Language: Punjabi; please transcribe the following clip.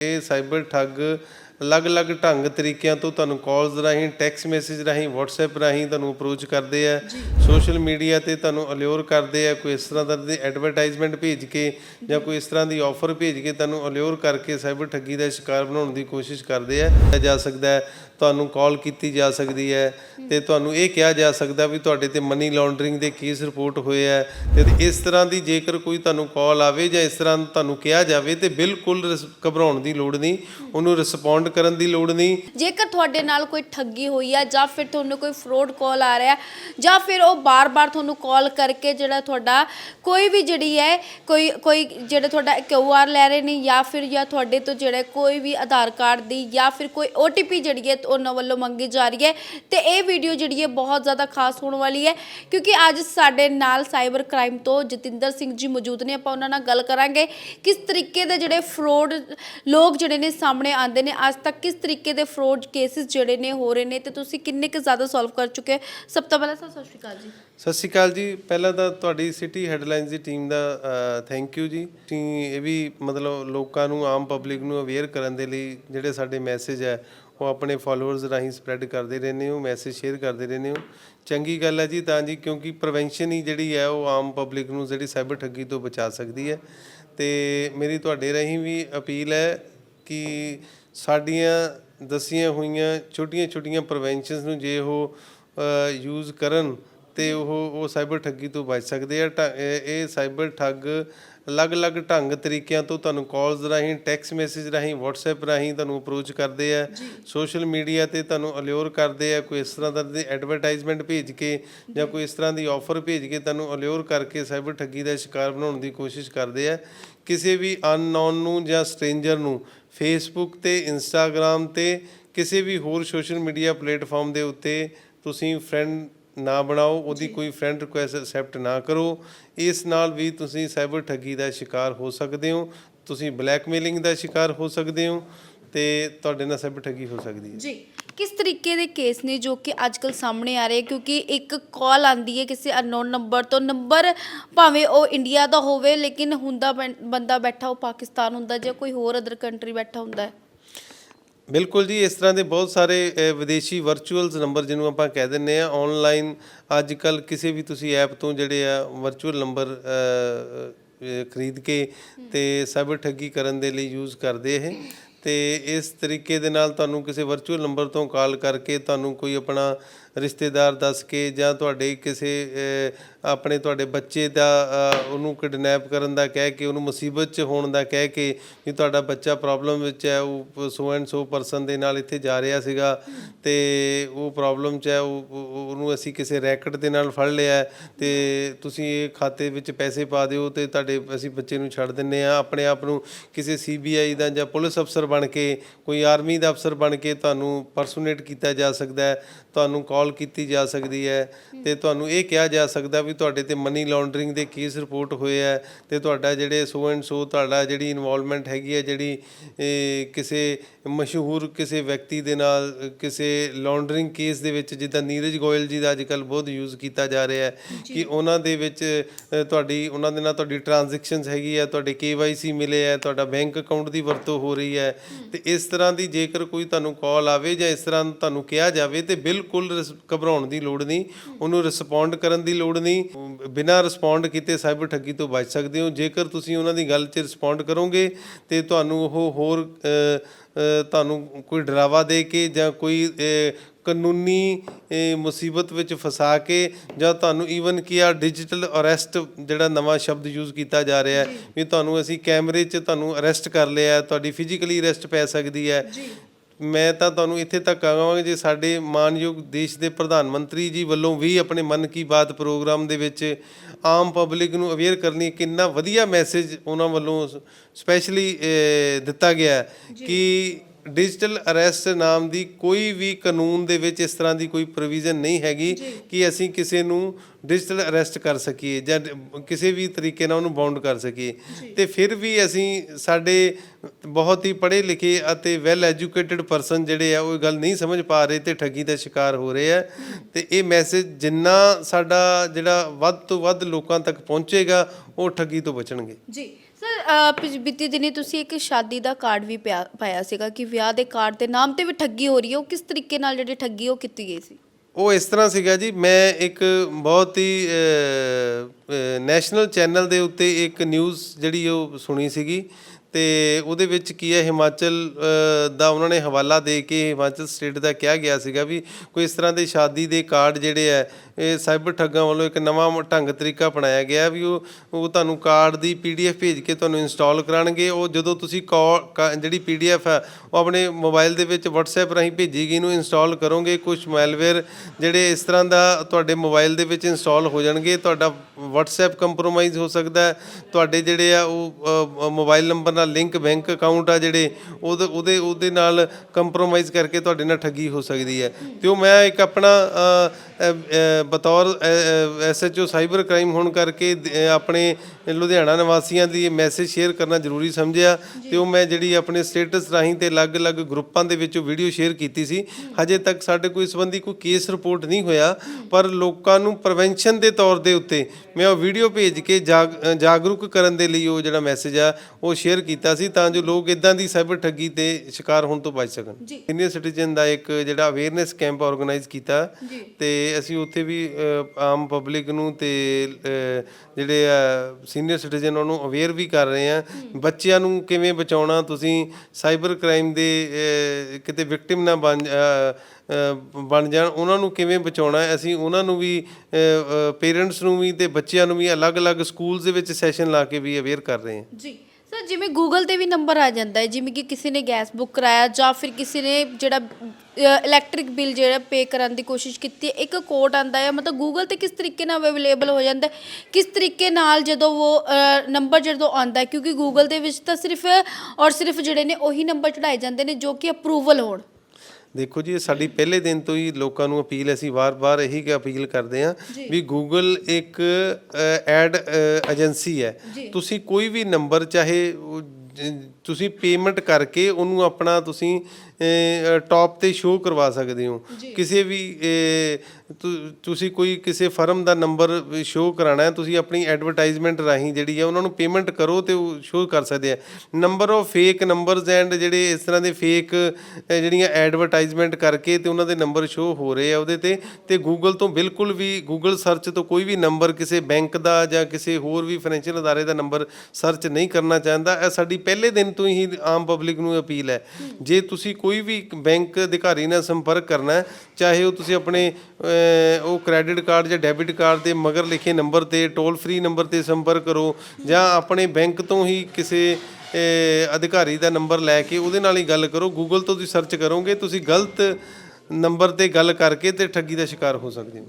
ਇਹ ਸਾਈਬਰ ਠੱਗ ਅਲੱਗ-ਅਲੱਗ ਢੰਗ ਤਰੀਕਿਆਂ ਤੋਂ ਤੁਹਾਨੂੰ ਕਾਲਸ ਰਾਹੀਂ ਟੈਕਸਟ ਮੈਸੇਜ ਰਾਹੀਂ WhatsApp ਰਾਹੀਂ ਤੁਹਾਨੂੰ ਅਪਰੋਚ ਕਰਦੇ ਆ। ਸੋਸ਼ਲ ਮੀਡੀਆ ਤੇ ਤੁਹਾਨੂੰ ਅਲਿਓਰ ਕਰਦੇ ਆ ਕੋਈ ਇਸ ਤਰ੍ਹਾਂ ਦਾ ਦੀ ਐਡਵਰਟਾਈਜ਼ਮੈਂਟ ਭੇਜ ਕੇ ਜਾਂ ਕੋਈ ਇਸ ਤਰ੍ਹਾਂ ਦੀ ਆਫਰ ਭੇਜ ਕੇ ਤੁਹਾਨੂੰ ਅਲਿਓਰ ਕਰਕੇ ਸਾਈਬਰ ਠੱਗੀ ਦਾ ਸ਼ਿਕਾਰ ਬਣਾਉਣ ਦੀ ਕੋਸ਼ਿਸ਼ ਕਰਦੇ ਆ। ਜਾ ਸਕਦਾ ਹੈ ਤੁਹਾਨੂੰ ਕਾਲ ਕੀਤੀ ਜਾ ਸਕਦੀ ਹੈ ਤੇ ਤੁਹਾਨੂੰ ਇਹ ਕਿਹਾ ਜਾ ਸਕਦਾ ਵੀ ਤੁਹਾਡੇ ਤੇ ਮਨੀ ਲਾਂਡਰਿੰਗ ਦੇ ਕੇਸ ਰਿਪੋਰਟ ਹੋਏ ਆ ਤੇ ਇਸ ਤਰ੍ਹਾਂ ਦੀ ਜੇਕਰ ਕੋਈ ਤੁਹਾਨੂੰ ਕਾਲ ਆਵੇ ਜਾਂ ਇਸ ਤਰ੍ਹਾਂ ਤੁਹਾਨੂੰ ਕਿਹਾ ਜਾਵੇ ਤੇ ਬਿਲਕੁਲ ਘਬਰਾਉਣ ਦੀ ਲੋੜ ਨਹੀਂ ਉਹਨੂੰ ਰਿਸਪੌਂਡ ਕਰਨ ਦੀ ਲੋੜ ਨਹੀਂ। ਜੇਕਰ ਤੁਹਾਡੇ ਨਾਲ ਕੋਈ ਠੱਗੀ ਹੋਈ ਹੈ ਜਾਂ ਫਿਰ ਤੁਹਾਨੂੰ ਕੋਈ ਫਰੋਡ ਕਾਲ ਆ ਰਿਹਾ ਜਾਂ ਫਿਰ ਉਹ ਬਾਰ-ਬਾਰ ਤੁਹਾਨੂੰ ਕਾਲ ਕਰਕੇ ਜਿਹੜਾ ਤੁਹਾਡਾ ਕੋਈ ਵੀ ਜਿਹੜੀ ਹੈ, ਕੋਈ ਕੋਈ ਜਿਹੜਾ ਤੁਹਾਡਾ ਕਿਊਆਰ ਲੈ ਰਹੇ ਨੇ ਜਾਂ ਫਿਰ ਜਾਂ ਤੁਹਾਡੇ ਤੋਂ ਜਿਹੜਾ ਕੋਈ ਵੀ ਆਧਾਰ ਕਾਰਡ ਦੀ ਜਾਂ ਫਿਰ ਕੋਈ OTP ਜਿਹੜੀ ਹੈ ਉਹਨਾਂ ਵੱਲੋਂ ਮੰਗੀ ਜਾ ਰਹੀ ਹੈ ਤੇ ਇਹ ਵੀਡੀਓ ਜਿਹੜੀ ਹੈ ਬਹੁਤ ਜ਼ਿਆਦਾ ਖਾਸ ਹੋਣ ਵਾਲੀ ਹੈ ਕਿਉਂਕਿ ਅੱਜ ਸਾਡੇ ਨਾਲ ਸਾਈਬਰ ਕ੍ਰਾਈਮ ਤੋਂ ਜਤਿੰਦਰ ਸਿੰਘ ਜੀ ਮੌਜੂਦ ਨੇ, ਆਪਾਂ ਉਹਨਾਂ ਨਾਲ ਗੱਲ ਕਰਾਂਗੇ ਕਿਸ ਤਰੀਕੇ ਦੇ ਜਿਹੜੇ ਫਰੋਡ ਲੋਕ ਜਿਹੜੇ ਨੇ ਸਾਹਮਣੇ ਆਉਂਦੇ ਨੇ, ਅੱਜ ਤੱਕ ਕਿਸ ਤਰੀਕੇ ਦੇ ਫਰੋਡ ਕੇਸਿਸ ਜਿਹੜੇ ਨੇ ਹੋ ਰਹੇ ਨੇ ਤੇ ਤੁਸੀਂ ਕਿੰਨੇ ਕੁ ਜ਼ਿਆਦਾ ਸੋਲਵ ਕਰ ਚੁੱਕੇ ਸਭ ਤੋਂ ਪਹਿਲਾਂ ਸਰ ਸਤਿ ਸ਼੍ਰੀ ਅਕਾਲ ਜੀ। ਸਤਿ ਸ਼੍ਰੀ ਅਕਾਲ ਜੀ। ਪਹਿਲਾਂ ਤਾਂ ਤੁਹਾਡੀ ਸਿਟੀ ਹੈਡਲਾਈਨਸ ਦੀ ਟੀਮ ਦਾ ਥੈਂਕ ਯੂ ਜੀ। ਤੁਸੀਂ ਇਹ ਵੀ ਮਤਲਬ ਲੋਕਾਂ ਨੂੰ, ਆਮ ਪਬਲਿਕ ਨੂੰ ਅਵੇਅਰ ਕਰਨ ਦੇ ਲਈ ਜਿਹੜੇ ਸਾਡੇ ਮੈਸੇਜ ਹੈ, ਉਹ ਆਪਣੇ ਫਾਲੋਅਰਸ ਰਾਹੀਂ ਸਪਰੈਡ ਕਰਦੇ ਰਹਿੰਦੇ ਹੋ ਮੈਸੇਜ ਸ਼ੇਅਰ ਕਰਦੇ ਰਹਿੰਦੇ ਹੋ। ਚੰਗੀ ਗੱਲ ਹੈ ਜੀ ਤਾਂ ਜੀ, ਕਿਉਂਕਿ ਪ੍ਰੀਵੈਂਸ਼ਨ ਹੀ ਜਿਹੜੀ ਹੈ, ਉਹ ਆਮ ਪਬਲਿਕ ਨੂੰ ਜਿਹੜੀ ਸਾਈਬਰ ਠੱਗੀ ਤੋਂ ਬਚਾ ਸਕਦੀ ਹੈ। ਤੇ ਮੇਰੀ ਤੁਹਾਡੇ ਰਾਹੀਂ ਵੀ ਅਪੀਲ ਹੈ ਕਿ ਸਾਡੀਆਂ ਦਸੀਆਂ ਹੋਈਆਂ ਛੋਟੀਆਂ-ਛੋਟੀਆਂ ਪ੍ਰੀਵੈਂਸ਼ਨਸ ਨੂੰ ਜੇ ਉਹ ਯੂਜ਼ ਕਰਨ ਤੇ ਉਹ ਉਹ ਸਾਈਬਰ ਠੱਗੀ ਤੋਂ ਬਚ ਸਕਦੇ ਆ। ਢ- ਇਹ ਸਾਈਬਰ ਠੱਗ ਅਲੱਗ-ਅਲੱਗ ਢੰਗ ਤਰੀਕਿਆਂ ਤੋਂ ਤੁਹਾਨੂੰ ਕਾਲਸ ਰਾਹੀਂ ਟੈਕਸਟ ਮੈਸੇਜ ਰਾਹੀਂ WhatsApp ਰਾਹੀਂ ਤੁਹਾਨੂੰ ਅਪਰੋਚ ਕਰਦੇ ਆ। ਸੋਸ਼ਲ ਮੀਡੀਆ ਤੇ ਤੁਹਾਨੂੰ ਅਲਿਓਰ ਕਰਦੇ ਆ ਕੋਈ ਇਸ ਤਰ੍ਹਾਂ ਦਾ ਦੀ ਐਡਵਰਟਾਈਜ਼ਮੈਂਟ ਭੇਜ ਕੇ ਜਾਂ ਕੋਈ ਇਸ ਤਰ੍ਹਾਂ ਦੀ ਆਫਰ ਭੇਜ ਕੇ ਤੁਹਾਨੂੰ ਅਲਿਓਰ ਕਰਕੇ ਸਾਈਬਰ ਠੱਗੀ ਦਾ ਸ਼ਿਕਾਰ ਬਣਾਉਣ ਦੀ ਕੋਸ਼ਿਸ਼ ਕਰਦੇ ਆ। ਕਿਸੇ ਵੀ ਅਨਨੋਨ ਨੂੰ ਜਾਂ ਸਟ੍ਰੇਂਜਰ ਨੂੰ ਫੇਸਬੁੱਕ ਤੇ ਇੰਸਟਾਗ੍ਰam ਤੇ ਕਿਸੇ ਵੀ ਹੋਰ ਸੋਸ਼ਲ ਮੀਡੀਆ ਪਲੇਟਫਾਰਮ ਦੇ ਉੱਤੇ ਤੁਸੀਂ ਫਰੈਂਡ ਨਾ ਬਣਾਓ ਉਹਦੀ ਕੋਈ ਫਰੈਂਡ ਰਿਕੁਐਸਟ ਐਕਸੈਪਟ ਨਾ ਕਰੋ। ਇਸ ਨਾਲ ਵੀ ਤੁਸੀਂ ਸਾਈਬਰ ਠੱਗੀ ਦਾ ਸ਼ਿਕਾਰ ਹੋ ਸਕਦੇ ਹੋ ਤੁਸੀਂ ਬਲੈਕਮੇਲਿੰਗ ਦਾ ਸ਼ਿਕਾਰ ਹੋ ਸਕਦੇ ਹੋ ਤੇ ਤੁਹਾਡੇ ਨਾਲ ਸਾਈਬਰ ਠੱਗੀ ਹੋ ਸਕਦੀ ਹੈ। ਜੀ ਕਿਸ ਤਰੀਕੇ ਦੇ ਕੇਸ ਨੇ ਜੋ ਕਿ ਅੱਜਕੱਲ ਸਾਹਮਣੇ ਆ ਰਹੇ ਕਿਉਂਕਿ ਇੱਕ ਕਾਲ ਆਂਦੀ ਹੈ ਕਿਸੇ ਅਨਨੋਨ ਨੰਬਰ ਤੋਂ ਨੰਬਰ ਭਾਵੇਂ ਉਹ ਇੰਡੀਆ ਦਾ ਹੋਵੇ ਲੇਕਿਨ ਹੁੰਦਾ ਬੰਦਾ ਬੈਠਾ ਉਹ ਪਾਕਿਸਤਾਨ ਹੁੰਦਾ ਜਾਂ ਕੋਈ ਹੋਰ ਅਦਰ ਕੰਟਰੀ ਬੈਠਾ ਹੁੰਦਾ ਹੈ। ਬਿਲਕੁਲ ਜੀ, ਇਸ ਤਰ੍ਹਾਂ ਦੇ ਬਹੁਤ ਸਾਰੇ ਵਿਦੇਸ਼ੀ ਵਰਚੁਅਲਸ ਨੰਬਰ ਜਿਹਨੂੰ ਆਪਾਂ ਕਹਿ ਦਿੰਨੇ ਆ ਆਨਲਾਈਨ ਅੱਜ ਕੱਲ ਕਿਸੇ ਵੀ ਤੁਸੀਂ ਐਪ ਤੋਂ ਜਿਹੜੇ ਆ ਵਰਚੁਅਲ ਨੰਬਰ ਖਰੀਦ ਕੇ ਤੇ ਸਾਈਬਰ ਠੱਗੀ ਕਰਨ ਦੇ ਲਈ ਯੂਜ਼ ਕਰਦੇ ਇਹ। ਤੇ ਇਸ ਤਰੀਕੇ ਦੇ ਨਾਲ ਤੁਹਾਨੂੰ ਕਿਸੇ ਵਰਚੁਅਲ ਨੰਬਰ ਤੋਂ ਕਾਲ ਕਰਕੇ ਤੁਹਾਨੂੰ ਕੋਈ ਆਪਣਾ ਰਿਸ਼ਤੇਦਾਰ ਦੱਸ ਕੇ ਜਾਂ ਤੁਹਾਡੇ ਕਿਸੇ ਆਪਣੇ ਤੁਹਾਡੇ ਬੱਚੇ ਦਾ ਉਹਨੂੰ ਕਿਡਨੈਪ ਕਰਨ ਦਾ ਕਹਿ ਕੇ, ਉਹਨੂੰ ਮੁਸੀਬਤ 'ਚ ਹੋਣ ਦਾ ਕਹਿ ਕੇ ਵੀ ਤੁਹਾਡਾ ਬੱਚਾ ਪ੍ਰੋਬਲਮ ਵਿੱਚ ਹੈ, ਉਹ ਸੋ ਐਂਡ ਸੋ ਪਰਸਨ ਦੇ ਨਾਲ ਇੱਥੇ ਜਾ ਰਿਹਾ ਸੀਗਾ ਤੇ ਉਹ ਪ੍ਰੋਬਲਮ 'ਚ ਹੈ, ਉਹ ਉਹਨੂੰ ਅਸੀਂ ਕਿਸੇ ਰੈਕਟ ਦੇ ਨਾਲ ਫੜ ਲਿਆ ਹੈ ਤੇ ਤੁਸੀਂ ਇਹ ਖਾਤੇ ਵਿੱਚ ਪੈਸੇ ਪਾ ਦਿਓ ਤੇ ਤੁਹਾਡੇ, ਅਸੀਂ ਬੱਚੇ ਨੂੰ ਛੱਡ ਦਿੰਨੇ ਆ ਆਪਣੇ ਆਪ ਨੂੰ ਕਿਸੇ ਸੀਬੀਆਈ ਦਾ ਜਾਂ ਪੁਲਿਸ ਅਫਸਰ ਬਣ ਕੇ, ਕੋਈ ਆਰਮੀ ਦਾ ਅਫਸਰ ਬਣ ਕੇ ਤੁਹਾਨੂੰ ਪਰਸੋਨੇਟ ਕੀਤਾ ਜਾ ਸਕਦਾ ਹੈ। ਤੁਹਾਨੂੰ ਕਾਲ ਕੀਤੀ ਜਾ ਸਕਦੀ ਹੈ ਤੇ ਤੁਹਾਨੂੰ ਇਹ ਕਿਹਾ ਜਾ ਸਕਦਾ ਵੀ ਤੁਹਾਡੇ ਤੇ ਮਨੀ ਲਾਂਡਰਿੰਗ ਦੇ ਕੇਸ ਰਿਪੋਰਟ ਹੋਏ ਆ ਤੇ ਤੁਹਾਡਾ ਜਿਹੜੇ ਸੋ ਐਂਡ ਸੋ ਤੁਹਾਡਾ ਜਿਹੜੀ ਇਨਵੋਲਵਮੈਂਟ ਹੈਗੀ ਹੈ ਜਿਹੜੀ ਕਿਸੇ ਮਸ਼ਹੂਰ ਕਿਸੇ ਵਿਅਕਤੀ ਦੇ ਨਾਲ ਕਿਸੇ ਲਾਂਡਰਿੰਗ ਕੇਸ ਦੇ ਵਿੱਚ ਜਿੱਦਾਂ ਨੀਰਜ ਗੋਇਲ ਜੀ ਦਾ ਅੱਜਕੱਲ ਬਹੁਤ ਯੂਜ਼ ਕੀਤਾ ਜਾ ਰਿਹਾ ਹੈ ਕਿ ਉਹਨਾਂ ਦੇ ਵਿੱਚ ਤੁਹਾਡੀ ਉਹਨਾਂ ਦੇ ਨਾਲ ਤੁਹਾਡੀ ਟ੍ਰਾਂਜੈਕਸ਼ਨਸ ਹੈਗੀ ਹੈ ਤੁਹਾਡੇ KYC ਮਿਲੇ ਹੈ ਤੁਹਾਡਾ ਬੈਂਕ ਅਕਾਊਂਟ ਦੀ ਵਰਤੋਂ ਹੋ ਰਹੀ ਹੈ ਤੇ ਇਸ ਤਰ੍ਹਾਂ ਦੀ ਜੇਕਰ ਕੋਈ ਤੁਹਾਨੂੰ ਕਾਲ ਆਵੇ ਜਾਂ ਇਸ ਤਰ੍ਹਾਂ ਤੁਹਾਨੂੰ ਕਿਹਾ ਜਾਵੇ ਤੇ ਬਿਲਕੁਲ ਰਿਸ- ਘਬਰਾਉਣ ਦੀ ਲੋੜ ਨਹੀਂ ਉਹਨੂੰ ਰਿਸਪੌਂਡ ਕਰਨ ਦੀ ਲੋੜ ਨਹੀਂ ਬਿਨਾਂ ਰਿਸਪੌਂਡ ਕੀਤੇ ਸਾਈਬਰ ਠੱਗੀ ਤੋਂ ਬਚ ਸਕਦੇ ਹੋ। ਜੇਕਰ ਤੁਸੀਂ ਉਹਨਾਂ ਦੀ ਗੱਲ 'ਚ ਰਿਸਪੌਂਡ ਕਰੋਗੇ ਤੇ ਤੁਹਾਨੂੰ ਉਹ ਹੋਰ ਤੁਹਾਨੂੰ ਕੋਈ ਡਰਾਵਾ ਦੇ ਕੇ ਜਾਂ ਕੋਈ ਕਾਨੂੰਨੀ ਮੁਸੀਬਤ ਵਿੱਚ ਫਸਾ ਕੇ ਜਾਂ ਤੁਹਾਨੂੰ ਈਵਨ ਕਿ ਆ ਡਿਜੀਟਲ ਅਰੈਸਟ ਜਿਹੜਾ ਨਵਾਂ ਸ਼ਬਦ ਯੂਜ਼ ਕੀਤਾ ਜਾ ਰਿਹਾ ਹੈ ਵੀ ਤੁਹਾਨੂੰ ਅਸੀਂ ਕੈਮਰੇ 'ਚ ਤੁਹਾਨੂੰ ਅਰੈਸਟ ਕਰ ਲਿਆ ਤੁਹਾਡੀ ਫਿਜ਼ੀਕਲੀ ਅਰੈਸਟ ਪੈ ਸਕਦੀ ਹੈ। ਮੈਂ ਤਾਂ ਤੁਹਾਨੂੰ ਇੱਥੇ ਤੱਕ ਕਹਾਂਗਾ ਜੇ ਸਾਡੇ ਮਾਨਯੋਗ ਦੇਸ਼ ਦੇ ਪ੍ਰਧਾਨ ਮੰਤਰੀ ਜੀ ਵੱਲੋਂ ਵੀ ਆਪਣੇ ਮਨ ਕੀ ਬਾਤ ਪ੍ਰੋਗਰਾਮ ਦੇ ਵਿੱਚ ਆਮ ਪਬਲਿਕ ਨੂੰ ਅਵੇਅਰ ਕਰਨੀ ਕਿੰਨਾ ਵਧੀਆ ਮੈਸੇਜ ਉਹਨਾਂ ਵੱਲੋਂ ਸਪੈਸ਼ਲੀ ਦਿੱਤਾ ਗਿਆ ਕਿ ਡਿਜੀਟਲ ਅਰੈਸਟ ਨਾਮ ਦੀ ਕੋਈ ਵੀ ਕਾਨੂੰਨ ਦੇ ਵਿੱਚ ਇਸ ਤਰ੍ਹਾਂ ਦੀ ਕੋਈ ਪ੍ਰੋਵੀਜ਼ਨ ਨਹੀਂ ਹੈਗੀ ਕਿ ਅਸੀਂ ਕਿਸੇ ਨੂੰ ਡਿਜੀਟਲ ਅਰੈਸਟ ਕਰ ਸਕੀਏ ਜਾਂ ਕਿਸੇ ਵੀ ਤਰੀਕੇ ਨਾਲ ਉਹਨੂੰ ਬਾਉਂਡ ਕਰ ਸਕੀਏ। ਤੇ ਫਿਰ ਵੀ ਅਸੀਂ ਸਾਡੇ ਬਹੁਤ ਹੀ ਪੜ੍ਹੇ ਲਿਖੇ ਅਤੇ ਵੈਲ ਐਜੂਕੇਟਿਡ ਪਰਸਨ ਜਿਹੜੇ ਆ ਉਹ ਗੱਲ ਨਹੀਂ ਸਮਝ ਪਾ ਰਹੇ ਤੇ ਠੱਗੀ ਦਾ ਸ਼ਿਕਾਰ ਹੋ ਰਹੇ ਆ। ਤੇ ਇਹ ਮੈਸੇਜ ਜਿੰਨਾ ਸਾਡਾ ਜਿਹੜਾ ਵੱਧ ਤੋਂ ਵੱਧ ਲੋਕਾਂ ਤੱਕ ਪਹੁੰਚੇਗਾ ਉਹ ਠੱਗੀ ਤੋਂ ਬਚਣਗੇ। ਜੀ। ਅ, ਪਿਛ- ਬੀਤੀ ਦਿਨੀ ਤੁਸੀਂ ਇੱਕ ਸ਼ਾਦੀ ਦਾ ਕਾਰਡ ਵੀ ਪਿਆ- ਪਾਇਆ ਸੀਗਾ ਕਿ ਵਿਆਹ ਦੇ ਕਾਰਡ ਦੇ ਨਾਮ ਤੇ ਵੀ ਠੱਗੀ ਹੋ ਰਹੀ ਹੈ। ਉਹ ਕਿਸ ਤਰੀਕੇ ਨਾਲ ਜਿਹੜੀ ਠੱਗੀ ਉਹ ਕੀਤੀ ਗਈ ਸੀ? ਉਹ ਇਸ ਤਰ੍ਹਾਂ ਸੀਗਾ ਜੀ ਮੈਂ ਇੱਕ ਬਹੁਤ ਹੀ ਨੈਸ਼ਨਲ ਚੈਨਲ ਦੇ ਉੱਤੇ ਇੱਕ ਨਿਊਜ਼ ਜਿਹੜੀ ਉਹ ਸੁਣੀ ਸੀਗੀ। ਤੇ ਉਹਦੇ ਵਿੱਚ ਕੀ ਹੈ, ਹਿਮਾਚਲ ਦਾ ਉਹਨਾਂ ਨੇ ਹਵਾਲਾ ਦੇ ਕੇ ਹਿਮਾਚਲ ਸਟੇਟ ਦਾ ਕਿਹਾ ਗਿਆ ਸੀਗਾ ਵੀ ਕੋਈ ਇਸ ਤਰ੍ਹਾਂ ਦੇ ਸ਼ਾਦੀ ਦੇ ਕਾਰਡ ਜਿਹੜੇ ਹੈ, ਇਹ ਸਾਈਬਰ ਠੱਗਾਂ ਵੱਲੋਂ ਇੱਕ ਨਵਾਂ ਢੰਗ ਤਰੀਕਾ ਅਪਣਾਇਆ ਗਿਆ ਵੀ ਉਹ ਉਹ ਤੁਹਾਨੂੰ ਕਾਰਡ ਦੀ ਪੀਡੀਐਫ ਭੇਜ ਕੇ ਤੁਹਾਨੂੰ ਇੰਸਟਾਲ ਕਰਾਣਗੇ ਉਹ ਜਦੋਂ ਤੁਸੀਂ ਕਾ- ਕਾ- ਜਿਹੜੀ ਪੀਡੀਐਫ ਹੈ, ਉਹ ਆਪਣੇ ਮੋਬਾਈਲ ਦੇ ਵਿੱਚ WhatsApp ਰਾਹੀਂ ਭੇਜੀ ਗਈ ਨੂੰ ਇੰਸਟਾਲ ਕਰੋਗੇ। ਕੁਝ ਮੈਲਵੇਅਰ ਜਿਹੜੇ ਇਸ ਤਰ੍ਹਾਂ ਦਾ ਤੁਹਾਡੇ ਮੋਬਾਈਲ ਦੇ ਵਿੱਚ ਇੰਸਟਾਲ ਹੋ ਜਾਣਗੇ। ਤੁਹਾਡਾ WhatsApp ਕੰਪਰੋਮਾਈਜ਼ ਹੋ ਸਕਦਾ ਹੈ। ਤੁਹਾਡੇ ਜਿਹੜੇ ਆ ਉਹ ਮੋਬਾਈਲ ਨੰਬਰ ਨਾਲ ਲਿੰਕ ਬੈਂਕ ਅਕਾਊਂਟ ਆ ਜਿਹੜੇ ਉਹਦੇ ਉਹਦੇ ਉਹਦੇ ਨਾਲ ਕੰਪਰੋਮਾਈਜ਼ ਕਰਕੇ ਤੁਹਾਡੇ ਨਾਲ ਠੱਗੀ ਹੋ ਸਕਦੀ ਹੈ। ਤੇ ਉਹ ਮੈਂ ਇੱਕ ਆਪਣਾ ਅ, ਅ, ਅ, ਬਤੌਰ ਐਸਐਚਓ ਸਾਈਬਰ ਕ੍ਰਾਈਮ ਹੋਣ ਕਰਕੇ ਆਪਣੇ ਲੁਧਿਆਣਾ ਨਿਵਾਸੀਆਂ ਦੀ ਇਹ ਮੈਸੇਜ ਸ਼ੇਅਰ ਕਰਨਾ ਜ਼ਰੂਰੀ ਸਮਝਿਆ। ਤੇ ਉਹ ਮੈਂ ਜਿਹੜੀ ਆਪਣੇ ਸਟੇਟਸ ਰਾਹੀਂ ਤੇ ਅਲੱਗ-ਅਲੱਗ ਗਰੁੱਪਾਂ ਦੇ ਵਿੱਚ ਵੀਡੀਓ ਸ਼ੇਅਰ ਕੀਤੀ ਸੀ। ਹਜੇ ਤੱਕ ਸਾਡੇ ਕੋਈ ਸੰਬੰਧੀ ਕੋਈ ਕੇਸ ਰਿਪੋਰਟ ਨਹੀਂ ਹੋਇਆ ਪਰ ਲੋਕਾਂ ਨੂੰ ਪ੍ਰੀਵੈਂਸ਼ਨ ਦੇ ਤੌਰ ਦੇ ਉੱਤੇ ਮੈਂ ਉਹ ਵੀਡੀਓ ਭੇਜ ਕੇ ਜਾਗ- ਜਾਗਰੂਕ ਕਰਨ ਦੇ ਲਈ ਉਹ ਜਿਹੜਾ ਮੈਸੇਜ ਆ ਉਹ ਸ਼ੇਅਰ ਕੀਤਾ ਸੀ ਤਾਂ ਜੋ ਲੋਕ ਇਦਾਂ ਦੀ ਸਾਈਬਰ ਠੱਗੀ ਤੇ ਸ਼ਿਕਾਰ ਹੋਣ ਤੋਂ ਬਚ ਸਕਣ। ਸੀਨੀਅਰ ਸਿਟੀਜ਼ਨ ਦਾ ਇੱਕ ਜਿਹੜਾ ਅਵੇਅਰਨੈਸ ਕੈਂਪ ਆਰਗੇਨਾਈਜ਼ ਕੀਤਾ। ਤੇ ਅਸੀਂ ਉੱਥੇ ਵੀ ਆਮ ਪਬਲਿਕ ਨੂੰ ਤੇ ਜਿਹੜੇ ਸੀਨੀਅਰ ਸਿਟੀਜ਼ਨ ਉਹਨੂੰ ਅਵੇਅਰ ਵੀ ਕਰ ਰਹੇ ਆ ਬੱਚਿਆਂ ਨੂੰ ਕਿਵੇਂ ਬਚਾਉਣਾ ਤੁਸੀਂ ਸਾਈਬਰ ਕ੍ਰਾਈਮ ਦੇ ਕਿਤੇ ਵਿਕਟਿਮ ਨਾ ਬਣ ਬਣ ਜਾਣ ਉਹਨਾਂ ਨੂੰ ਕਿਵੇਂ ਬਚਾਉਣਾ ਹੈ? ਅਸੀਂ ਉਹਨਾਂ ਨੂੰ ਵੀ ਪੇਰੈਂਟਸ ਨੂੰ ਵੀ ਤੇ ਬੱਚਿਆਂ ਨੂੰ ਵੀ ਅਲੱਗ-ਅਲੱਗ ਸਕੂਲਸ ਦੇ ਵਿੱਚ ਸੈਸ਼ਨ ਲਾ ਕੇ ਵੀ ਅਵੇਅਰ ਕਰ ਰਹੇ ਹਾਂ। ਜੀ। ਸਰ ਜਿਵੇਂ ਗੂਗਲ ਤੇ ਵੀ ਨੰਬਰ ਆ ਜਾਂਦਾ ਹੈ ਜਿਵੇਂ ਕਿ ਕਿਸੇ ਨੇ ਗੈਸ ਬੁੱਕ ਕਰਾਇਆ ਜਾਂ ਫਿਰ ਕਿਸੇ ਨੇ ਜਿਹੜਾ ਇਲੈਕਟ੍ਰਿਕ ਬਿੱਲ ਜਿਹੜਾ ਪੇ ਕਰਨ ਦੀ ਕੋਸ਼ਿਸ਼ ਕੀਤੀ ਹੈ, ਇੱਕ ਕੋਡ ਆਂਦਾ ਹੈ ਮਤਲਬ ਗੂਗਲ ਤੇ ਕਿਸ ਤਰੀਕੇ ਨਾਲ ਅਵੇਲੇਬਲ ਹੋ ਜਾਂਦਾ ਹੈ, ਕਿਸ ਤਰੀਕੇ ਨਾਲ ਜਦੋਂ ਉਹ ਨੰਬਰ ਜਦੋਂ ਆਂਦਾ ਹੈ ਕਿਉਂਕਿ ਗੂਗਲ ਦੇ ਵਿੱਚ ਤਾਂ ਸਿਰਫ ਔਰ ਸਿਰਫ ਜਿਹੜੇ ਨੇ ਉਹੀ ਨੰਬਰ ਚੜਾਏ ਜਾਂਦੇ ਨੇ ਜੋ ਕਿ ਅਪਰੂਵਲ ਹੋਣ। ਦੇਖੋ ਜੀ ਇਹ ਸਾਡੀ ਪਹਿਲੇ ਦਿਨ ਤੋਂ ਹੀ ਲੋਕਾਂ ਨੂੰ ਅਪੀਲ ਅਸੀਂ ਵਾਰ-ਵਾਰ ਇਹੀ ਕਿ ਅਪੀਲ ਕਰਦੇ ਹਾਂ ਵੀ ਗੂਗਲ ਇੱਕ ਐਡ ਏਜੰਸੀ ਹੈ। ਤੁਸੀਂ ਕੋਈ ਵੀ ਨੰਬਰ ਚਾਹੇ ਤੁਸੀਂ ਪੇਮੈਂਟ ਕਰਕੇ ਉਹਨੂੰ ਆਪਣਾ ਤੁਸੀਂ ਟਾਪ ਤੇ ਸ਼ੋਅ ਕਰਵਾ ਸਕਦੇ ਹੋ। ਕਿਸੇ ਵੀ ਤੁਸੀਂ ਕੋਈ ਕਿਸੇ ਫਰਮ ਦਾ ਨੰਬਰ ਸ਼ੋਅ ਕਰਾਣਾ ਹੈ ਤੁਸੀਂ ਆਪਣੀ ਐਡਵਰਟਾਈਜ਼ਮੈਂਟ ਰਾਹੀਂ ਜਿਹੜੀ ਹੈ ਉਹਨਾਂ ਨੂੰ ਪੇਮੈਂਟ ਕਰੋ ਤੇ ਉਹ ਸ਼ੋਅ ਕਰ ਸਕਦੇ ਆ। Number of fake numbers and ਜਿਹੜੇ ਇਸ ਤਰ੍ਹਾਂ ਦੇ ਫੇਕ ਜਿਹੜੀਆਂ ਐਡਵਰਟਾਈਜ਼ਮੈਂਟ ਕਰਕੇ ਤੇ ਉਹਨਾਂ ਦੇ ਨੰਬਰ ਸ਼ੋਅ ਹੋ ਰਹੇ ਆ ਉਹਦੇ ਤੇ ਤੇ ਗੂਗਲ ਤੋਂ ਬਿਲਕੁਲ ਵੀ ਗੂਗਲ ਸਰਚ ਤੋਂ ਕੋਈ ਵੀ ਨੰਬਰ ਕਿਸੇ ਬੈਂਕ ਦਾ ਜਾਂ ਕਿਸੇ ਹੋਰ ਵੀ ਫਾਈਨੈਂਸ਼ੀਅਲ ਅਦਾਰੇ ਦਾ ਨੰਬਰ ਸਰਚ ਨਹੀਂ ਕਰਨਾ ਚਾਹੁੰਦਾ। ਇਹ ਸਾਡੀ ਪਹਿਲੇ ਦਿਨ ਤੋਂ ਹੀ ਆਮ ਪਬਲਿਕ ਨੂੰ ਅਪੀਲ ਹੈ। ਜੇ ਤੁਸੀਂ ਕੋਈ ਵੀ ਬੈਂਕ ਅਧਿਕਾਰੀ ਨਾਲ ਸੰਪਰਕ ਕਰਨਾ ਹੈ ਚਾਹੇ ਉਹ ਤੁਸੀਂ ਆਪਣੇ ਅਹ, ਉਹ ਕ੍ਰੈਡਿਟ ਕਾਰਡ ਜਾਂ ਡੈਬਿਟ ਕਾਰਡ ਦੇ ਮਗਰ ਲਿਖੇ ਨੰਬਰ ਤੇ ਟੋਲ ਫ੍ਰੀ ਨੰਬਰ ਤੇ ਸੰਪਰਕ ਕਰੋ ਜਾਂ ਆਪਣੇ ਬੈਂਕ ਤੋਂ ਹੀ ਕਿਸੇ ਅਹ, ਅਧਿਕਾਰੀ ਦਾ ਨੰਬਰ ਲੈ ਕੇ ਉਹਦੇ ਨਾਲ ਹੀ ਗੱਲ ਕਰੋ। ਗੂਗਲ ਤੋਂ ਤੁਸੀਂ ਸਰਚ ਕਰੋਗੇ ਤੁਸੀਂ ਗਲਤ ਨੰਬਰ ਤੇ ਗੱਲ ਕਰਕੇ ਤੇ ਠੱਗੀ ਦਾ ਸ਼ਿਕਾਰ ਹੋ ਸਕਦੇ ਹੋ।